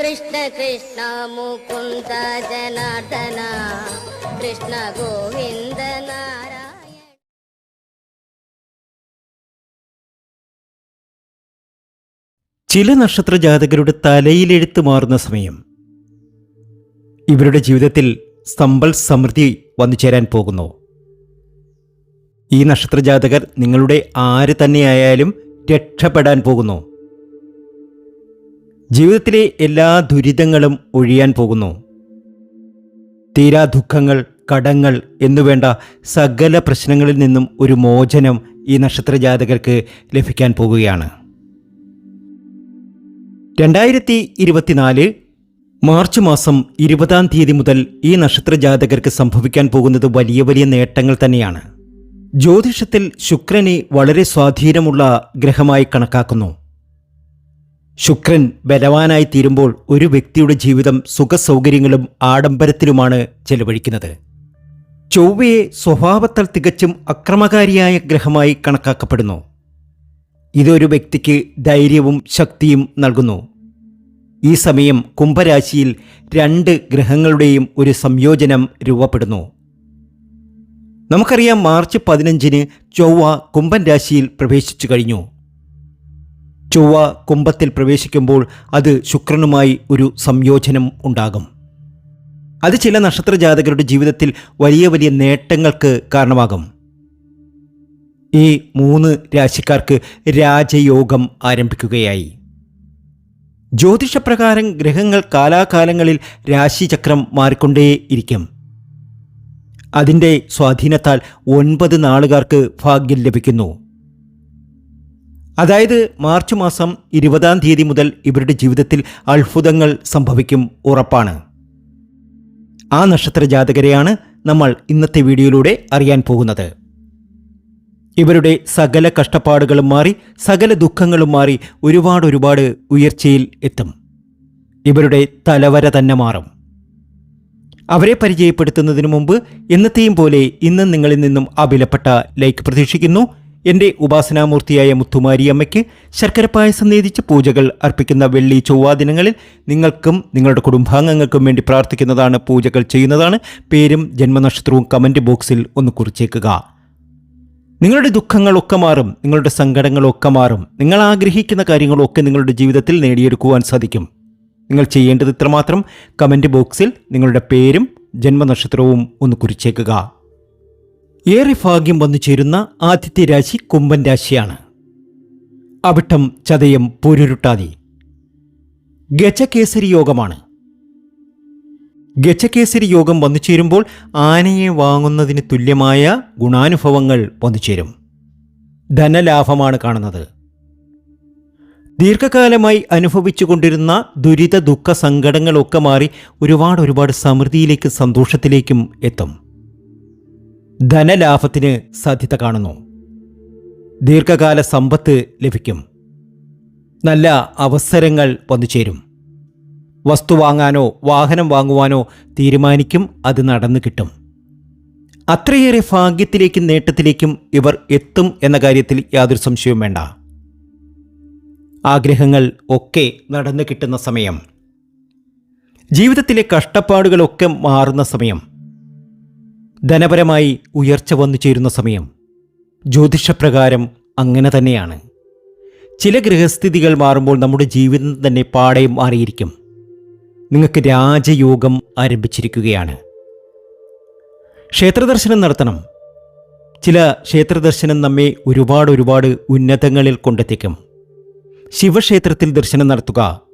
കൃഷ്ണ കൃഷ്ണ മുകുന്ദ ജനാർദന കൃഷ്ണ ഗോവിന്ദ ചില നക്ഷത്ര ജാതകരുടെ തലയിലെഴുത്ത് മാറുന്ന സമയം. ഇവരുടെ ജീവിതത്തിൽ സമ്പൽ സമൃദ്ധി വന്നു ചേരാൻ പോകുന്നു. ഈ നക്ഷത്ര ജാതകർ നിങ്ങളുടെ ആര് തന്നെയായാലും രക്ഷപ്പെടാൻ പോകുന്നു. ജീവിതത്തിലെ എല്ലാ ദുരിതങ്ങളും ഒഴിയാൻ പോകുന്നു. തീരാ ദുഃഖങ്ങൾ കടങ്ങൾ എന്നുവേണ്ട സകല പ്രശ്നങ്ങളിൽ നിന്നും ഒരു മോചനം ഈ നക്ഷത്ര ജാതകർക്ക് ലഭിക്കാൻ പോകുകയാണ്. രണ്ടായിരത്തി ഇരുപത്തിനാല് മാർച്ച് മാസം ഇരുപതാം തീയതി മുതൽ ഈ നക്ഷത്ര ജാതകർക്ക് സംഭവിക്കാൻ പോകുന്നത് വലിയ വലിയ നേട്ടങ്ങൾ തന്നെയാണ്. ജ്യോതിഷത്തിൽ ശുക്രനെ വളരെ സ്വാധീനമുള്ള ഗ്രഹമായി കണക്കാക്കുന്നു. ശുക്രൻ ബലവാനായി തീരുമ്പോൾ ഒരു വ്യക്തിയുടെ ജീവിതം സുഖസൗകര്യങ്ങളും ആഡംബരത്തിലുമാണ് ചെലവഴിക്കുന്നത്. ചൊവ്വയെ സ്വഭാവത്താൽ തികച്ചും അക്രമകാരിയായ ഗ്രഹമായി കണക്കാക്കപ്പെടുന്നു. ഇതൊരു വ്യക്തിക്ക് ധൈര്യവും ശക്തിയും നൽകുന്നു. ഈ സമയം കുംഭരാശിയിൽ രണ്ട് ഗ്രഹങ്ങളുടെയും ഒരു സംയോജനം രൂപപ്പെടുന്നു. നമുക്കറിയാം മാർച്ച് പതിനഞ്ചിന് ചൊവ്വ കുംഭൻ രാശിയിൽ പ്രവേശിച്ചു കഴിഞ്ഞു. ചൊവ്വ കുംഭത്തിൽ പ്രവേശിക്കുമ്പോൾ അത് ശുക്രനുമായി ഒരു സംയോജനം ഉണ്ടാകും. അത് ചില നക്ഷത്ര ജാതകരുടെ ജീവിതത്തിൽ വലിയ വലിയ നേട്ടങ്ങൾക്ക് കാരണമാകും. ഈ മൂന്ന് രാശിക്കാർക്ക് രാജയോഗം ആരംഭിക്കുകയായി. ജ്യോതിഷപ്രകാരം ഗ്രഹങ്ങൾ കാലാകാലങ്ങളിൽ രാശിചക്രം മാറിക്കൊണ്ടേയിരിക്കും. അതിന്റെ സ്വാധീനത്താൽ ഒൻപത് നാളുകാർക്ക് ഭാഗ്യം ലഭിക്കുന്നു. അതായത് മാർച്ച് മാസം ഇരുപതാം തീയതി മുതൽ ഇവരുടെ ജീവിതത്തിൽ അത്ഭുതങ്ങൾ സംഭവിക്കും ഉറപ്പാണ്. ആ നക്ഷത്ര ജാതകരെയാണ് നമ്മൾ ഇന്നത്തെ വീഡിയോയിലൂടെ അറിയാൻ പോകുന്നത്. ഇവരുടെ സകല കഷ്ടപ്പാടുകളും മാറി സകല ദുഃഖങ്ങളും മാറി ഒരുപാട് ഒരുപാട് ഉയർച്ചയിൽ എത്തും. ഇവരുടെ തലവര തന്നെ മാറും. അവരെ പരിചയപ്പെടുത്തുന്നതിന് മുമ്പ് എന്നത്തെയും പോലെ ഇന്ന് നിങ്ങളിൽ നിന്നും ആ ലൈക്ക് പ്രതീക്ഷിക്കുന്നു. എന്റെ ഉപാസനാമൂർത്തിയായ മുത്തുമാരിയമ്മയ്ക്ക് ശർക്കര പായസം നേതിച്ച് പൂജകൾ അർപ്പിക്കുന്ന വെള്ളി ചൊവ്വാ ദിനങ്ങളിൽ നിങ്ങൾക്കും നിങ്ങളുടെ കുടുംബാംഗങ്ങൾക്കും വേണ്ടി പ്രാർത്ഥിക്കുന്നതാണ് പൂജകൾ ചെയ്യുന്നതാണ്. പേരും ജന്മനക്ഷത്രവും കമന്റ് ബോക്സിൽ ഒന്ന് കുറിച്ചേക്കുക. നിങ്ങളുടെ ദുഃഖങ്ങളൊക്കെ മാറും നിങ്ങളുടെ സങ്കടങ്ങളൊക്കെ മാറും. നിങ്ങൾ ആഗ്രഹിക്കുന്ന കാര്യങ്ങളൊക്കെ നിങ്ങളുടെ ജീവിതത്തിൽ നേടിയെടുക്കുവാൻ സാധിക്കും. നിങ്ങൾ ചെയ്യേണ്ടത് ഇത്രമാത്രം. കമന്റ് ബോക്സിൽ നിങ്ങളുടെ പേരും ജന്മനക്ഷത്രവും ഒന്ന് കുറിച്ചേക്കുക. ഏറെ ഭാഗ്യം വന്നു ചേരുന്ന ആദ്യത്തെ രാശി കുംഭൻ രാശിയാണ്. അവിട്ടം ചതയം പൊരുരുട്ടാതി. ഗജകേസരി യോഗമാണ്. ഗജകേസരി യോഗം വന്നു ചേരുമ്പോൾ ആനയെ വാങ്ങുന്നതിന് തുല്യമായ ഗുണാനുഭവങ്ങൾ വന്നു ചേരും. ധനലാഭമാണ് കാണുന്നത്. ദീർഘകാലമായി അനുഭവിച്ചു കൊണ്ടിരുന്ന ദുരിത ദുഃഖ സങ്കടങ്ങളൊക്കെ മാറി ഒരുപാട് ഒരുപാട് സമൃദ്ധിയിലേക്കും സന്തോഷത്തിലേക്കും എത്തും. ധനലാഭത്തിന് സാധ്യത കാണുന്നു. ദീർഘകാല സമ്പത്ത് ലഭിക്കും. നല്ല അവസരങ്ങൾ വന്നു ചേരും. വസ്തു വാങ്ങാനോ വാഹനം വാങ്ങുവാനോ തീരുമാനിക്കും അത് നടന്നു കിട്ടും. അത്രയേറെ ഭാഗ്യത്തിലേക്കും നേട്ടത്തിലേക്കും ഇവർ എത്തും എന്ന കാര്യത്തിൽ യാതൊരു സംശയവും വേണ്ട. ആഗ്രഹങ്ങൾ ഒക്കെ നടന്നു കിട്ടുന്ന സമയം. ജീവിതത്തിലെ കഷ്ടപ്പാടുകളൊക്കെ മാറുന്ന സമയം. ധനപരമായി ഉയർച്ച വന്നു ചേരുന്ന സമയം. ജ്യോതിഷപ്രകാരം അങ്ങനെ തന്നെയാണ്. ചില ഗൃഹസ്ഥിതികൾ മാറുമ്പോൾ നമ്മുടെ ജീവിതം തന്നെ പാടെ മാറിയിരിക്കും. നിങ്ങൾക്ക് രാജയോഗം ആരംഭിച്ചിരിക്കുകയാണ്. ക്ഷേത്രദർശനം നടത്തണം. ചില ക്ഷേത്രദർശനം നമ്മെ ഒരുപാട് ഒരുപാട് ഉന്നതങ്ങളിൽ കൊണ്ടെത്തിക്കും. ശിവക്ഷേത്രത്തിൽ ദർശനം നടത്തുക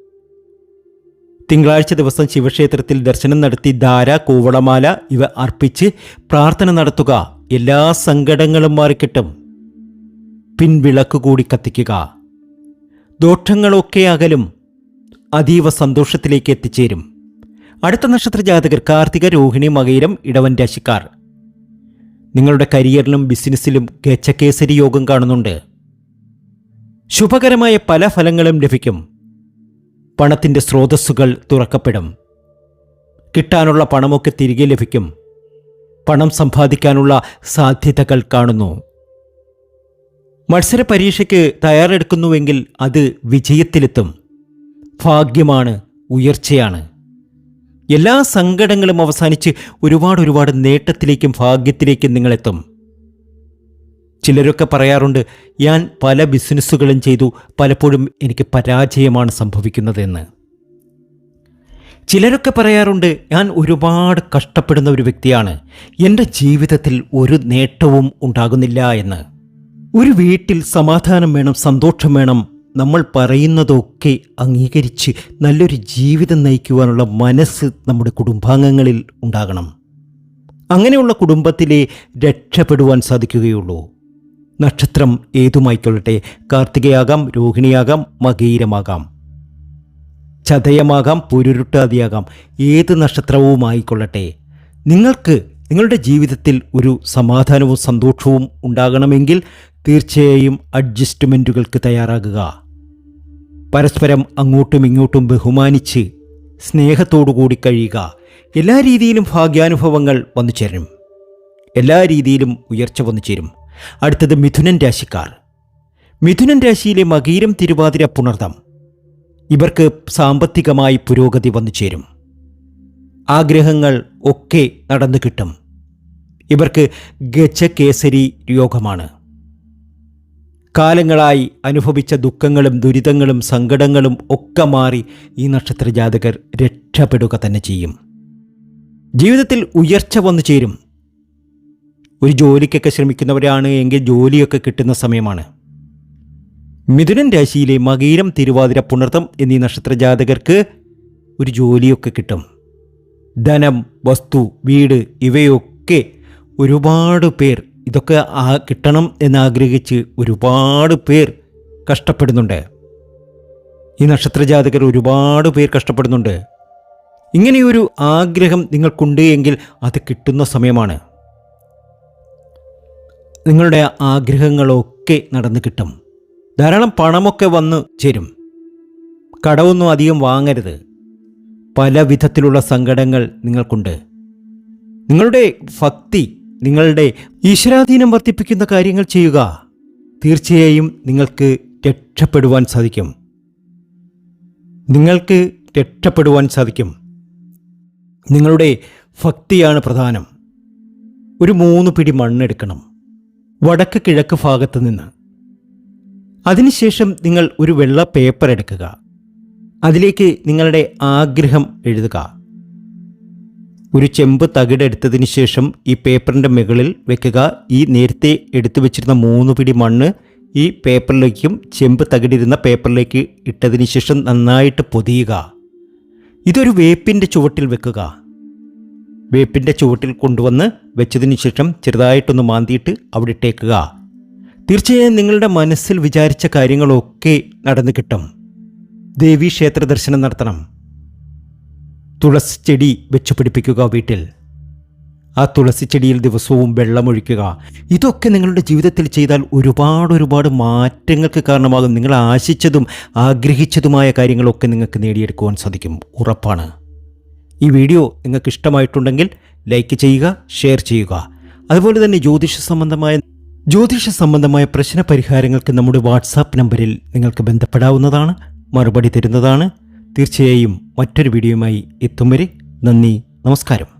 തിങ്കളാഴ്ച ദിവസം ശിവക്ഷേത്രത്തിൽ ദർശനം നടത്തി ധാര കൂവളമാല ഇവ അർപ്പിച്ച് പ്രാർത്ഥന നടത്തുക. എല്ലാ സങ്കടങ്ങളും മാറിക്കിട്ടും. പിൻവിളക്ക് കൂടി കത്തിക്കുക. ദോഷങ്ങളൊക്കെ അകലും. അതീവ സന്തോഷത്തിലേക്ക് എത്തിച്ചേരും. അടുത്ത നക്ഷത്ര ജാതകർ കാർത്തിക രോഹിണി മകയിരം ഇടവൻ രാശിക്കാർ. നിങ്ങളുടെ കരിയറിലും ബിസിനസ്സിലും ഗച്ചക്കേസരി യോഗം കാണുന്നുണ്ട്. ശുഭകരമായ പല ഫലങ്ങളും ലഭിക്കും. പണത്തിന്റെ സ്രോതസ്സുകൾ തുറക്കപ്പെടും. കിട്ടാനുള്ള പണമൊക്കെ തിരികെ ലഭിക്കും. പണം സമ്പാദിക്കാനുള്ള സാധ്യതകൾ കാണുന്നു. മത്സര പരീക്ഷയ്ക്ക് തയ്യാറെടുക്കുന്നുവെങ്കിൽ അത് വിജയത്തിലെത്തും. ഭാഗ്യമാണ് ഉയർച്ചയാണ്. എല്ലാ സങ്കടങ്ങളും അവസാനിച്ച് ഒരുപാട് ഒരുപാട് നേട്ടത്തിലേക്കും ഭാഗ്യത്തിലേക്കും നിങ്ങളെത്തും. ചിലരൊക്കെ പറയാറുണ്ട് ഞാൻ പല ബിസിനസ്സുകളും ചെയ്തു പലപ്പോഴും എനിക്ക് പരാജയമാണ് സംഭവിക്കുന്നതെന്ന്. ചിലരൊക്കെ പറയാറുണ്ട് ഞാൻ ഒരുപാട് കഷ്ടപ്പെടുന്ന ഒരു വ്യക്തിയാണ് എന്റെ ജീവിതത്തിൽ ഒരു നേട്ടവും ഉണ്ടാകുന്നില്ല എന്ന്. ഒരു വീട്ടിൽ സമാധാനം വേണം സന്തോഷം വേണം നമ്മൾ പറയുന്നതൊക്കെ അംഗീകരിച്ച് നല്ലൊരു ജീവിതം നയിക്കുവാനുള്ള മനസ്സ് നമ്മുടെ കുടുംബാംഗങ്ങളിൽ ഉണ്ടാകണം. അങ്ങനെയുള്ള കുടുംബത്തിലെ രക്ഷപ്പെടുവാൻ സാധിക്കുകയുള്ളൂ. നക്ഷത്രം ഏതുമായിക്കൊള്ളട്ടെ? കാർത്തികയാകാം രോഹിണിയാകാം മകീരമാകാം. ചതയമാകാം പുരുരുട്ടാതിയാകാം. ഏത് നക്ഷത്രവുമായിക്കൊള്ളട്ടെ? നിങ്ങൾക്ക് നിങ്ങളുടെ ജീവിതത്തിൽ ഒരു സമാധാനവും സന്തോഷവും ഉണ്ടാകണമെങ്കിൽ തീർച്ചയായും അഡ്ജസ്റ്റ്മെന്റുകൾക്ക് തയ്യാറാകുക. പരസ്പരം അങ്ങോട്ടും ഇങ്ങോട്ടും ബഹുമാനിച്ച് സ്നേഹത്തോടുകൂടി കഴിയുക. എല്ലാ രീതിയിലും ഭാഗ്യാനുഭവങ്ങൾ വന്നു ചേരും എല്ലാ രീതിയിലും ഉയർച്ച വന്നു ചേരും അടുത്തത് മിഥുനൻ രാശിക്കാർ. മിഥുനൻ രാശിയിലെ മകീരം തിരുവാതിര പുണർതം ഇവർക്ക് സാമ്പത്തികമായി പുരോഗതി വന്നു ചേരും. ആഗ്രഹങ്ങൾ ഒക്കെ നടന്നു കിട്ടും. ഇവർക്ക് ഗജകേസരി യോഗമാണ് കാലങ്ങളായി അനുഭവിച്ച ദുഃഖങ്ങളും ദുരിതങ്ങളും സങ്കടങ്ങളും ഒക്കെ മാറി ഈ നക്ഷത്ര ജാതകർ രക്ഷപ്പെടുക തന്നെ ചെയ്യും. ജീവിതത്തിൽ ഉയർച്ച വന്നു ചേരും. ഒരു ജോലിക്കൊക്കെ ശ്രമിക്കുന്നവരാണ് എങ്കിൽ ജോലിയൊക്കെ കിട്ടുന്ന സമയമാണ്. മിഥുനൻ രാശിയിലെ മകീരം തിരുവാതിര പുണർത്തം എന്നീ നക്ഷത്ര ജാതകർക്ക് ഒരു ജോലിയൊക്കെ കിട്ടും. ധനം വസ്തു വീട് ഇവയൊക്കെ ഒരുപാട് പേർ ഇതൊക്കെ ആ കിട്ടണം എന്നാഗ്രഹിച്ച് ഒരുപാട് പേർ കഷ്ടപ്പെടുന്നുണ്ട്. ഈ നക്ഷത്ര ജാതകർ ഒരുപാട് പേർ കഷ്ടപ്പെടുന്നുണ്ട്. ഇങ്ങനെയൊരു ആഗ്രഹം നിങ്ങൾക്കുണ്ട് എങ്കിൽ അത് കിട്ടുന്ന സമയമാണ്. നിങ്ങളുടെ ആഗ്രഹങ്ങളൊക്കെ നടന്നു കിട്ടും. ധാരാളം പണമൊക്കെ വന്ന് ചേരും. കടവൊന്നും അധികം വാങ്ങരുത്. പല വിധത്തിലുള്ള സങ്കടങ്ങൾ നിങ്ങൾക്കുണ്ട്. നിങ്ങളുടെ ഭക്തി നിങ്ങളുടെ ഈശ്വരാധീനം വർദ്ധിപ്പിക്കുന്ന കാര്യങ്ങൾ ചെയ്യുക. തീർച്ചയായും നിങ്ങൾക്ക് രക്ഷപ്പെടുവാൻ സാധിക്കും. നിങ്ങൾക്ക് രക്ഷപ്പെടുവാൻ സാധിക്കും. നിങ്ങളുടെ ഭക്തിയാണ് പ്രധാനം. ഒരു മൂന്ന് പിടി മണ്ണെടുക്കണം. വടക്ക് കിഴക്ക് ഭാഗത്ത് നിന്ന്. അതിനുശേഷം നിങ്ങൾ ഒരു വെള്ള പേപ്പർ എടുക്കുക. അതിലേക്ക് നിങ്ങളുടെ ആഗ്രഹം എഴുതുക. ഒരു ചെമ്പ് തകിടെടുത്തതിന് ശേഷം ഈ പേപ്പറിന്റെ മുകളിൽ വെക്കുക. ഈ നേരത്തെ എടുത്തു വെച്ചിരുന്ന മൂന്ന് പിടി മണ്ണ് ഈ പേപ്പറിലേക്കും ചെമ്പ് തകിടിരുന്ന പേപ്പറിലേക്ക് ഇട്ടതിന് ശേഷം നന്നായിട്ട് പൊതിയുക. ഇതൊരു വേപ്പിന്റെ ചുവട്ടിൽ വെക്കുക. വേപ്പിന്റെ ചുവട്ടിൽ കൊണ്ടുവന്ന് വെച്ചതിന് ശേഷം ചെറുതായിട്ടൊന്ന് മാന്തിയിട്ട് അവിടെ ഇട്ടേക്കുക. തീർച്ചയായും നിങ്ങളുടെ മനസ്സിൽ വിചാരിച്ച കാര്യങ്ങളൊക്കെ നടന്നു കിട്ടും. ദേവി ക്ഷേത്ര ദർശനം നടത്തണം. തുളസി ചെടി വെച്ചു പിടിപ്പിക്കുക വീട്ടിൽ. ആ തുളസി ചെടിയിൽ ദിവസവും വെള്ളമൊഴിക്കുക. ഇതൊക്കെ നിങ്ങളുടെ ജീവിതത്തിൽ ചെയ്താൽ ഒരുപാട് ഒരുപാട് മാറ്റങ്ങൾക്ക് കാരണമാകും. നിങ്ങൾ ആശിച്ചതും ആഗ്രഹിച്ചതുമായ കാര്യങ്ങളൊക്കെ നിങ്ങൾക്ക് നേടിയെടുക്കുവാൻ സാധിക്കും. ഉറപ്പാണ്. ഈ വീഡിയോ നിങ്ങൾക്ക് ഇഷ്ടമായിട്ടുണ്ടെങ്കിൽ ലൈക്ക് ചെയ്യുക ഷെയർ ചെയ്യുക. അതുപോലെ തന്നെ ജ്യോതിഷ സംബന്ധമായ ജ്യോതിഷ സംബന്ധമായ പ്രശ്ന പരിഹാരങ്ങൾക്ക് നമ്മുടെ വാട്സാപ്പ് നമ്പറിൽ നിങ്ങൾക്ക് ബന്ധപ്പെടാവുന്നതാണ് മറുപടി തരുന്നതാണ്. തീർച്ചയായും മറ്റൊരു വീഡിയോയുമായി എത്തും വരെ നന്ദി നമസ്കാരം.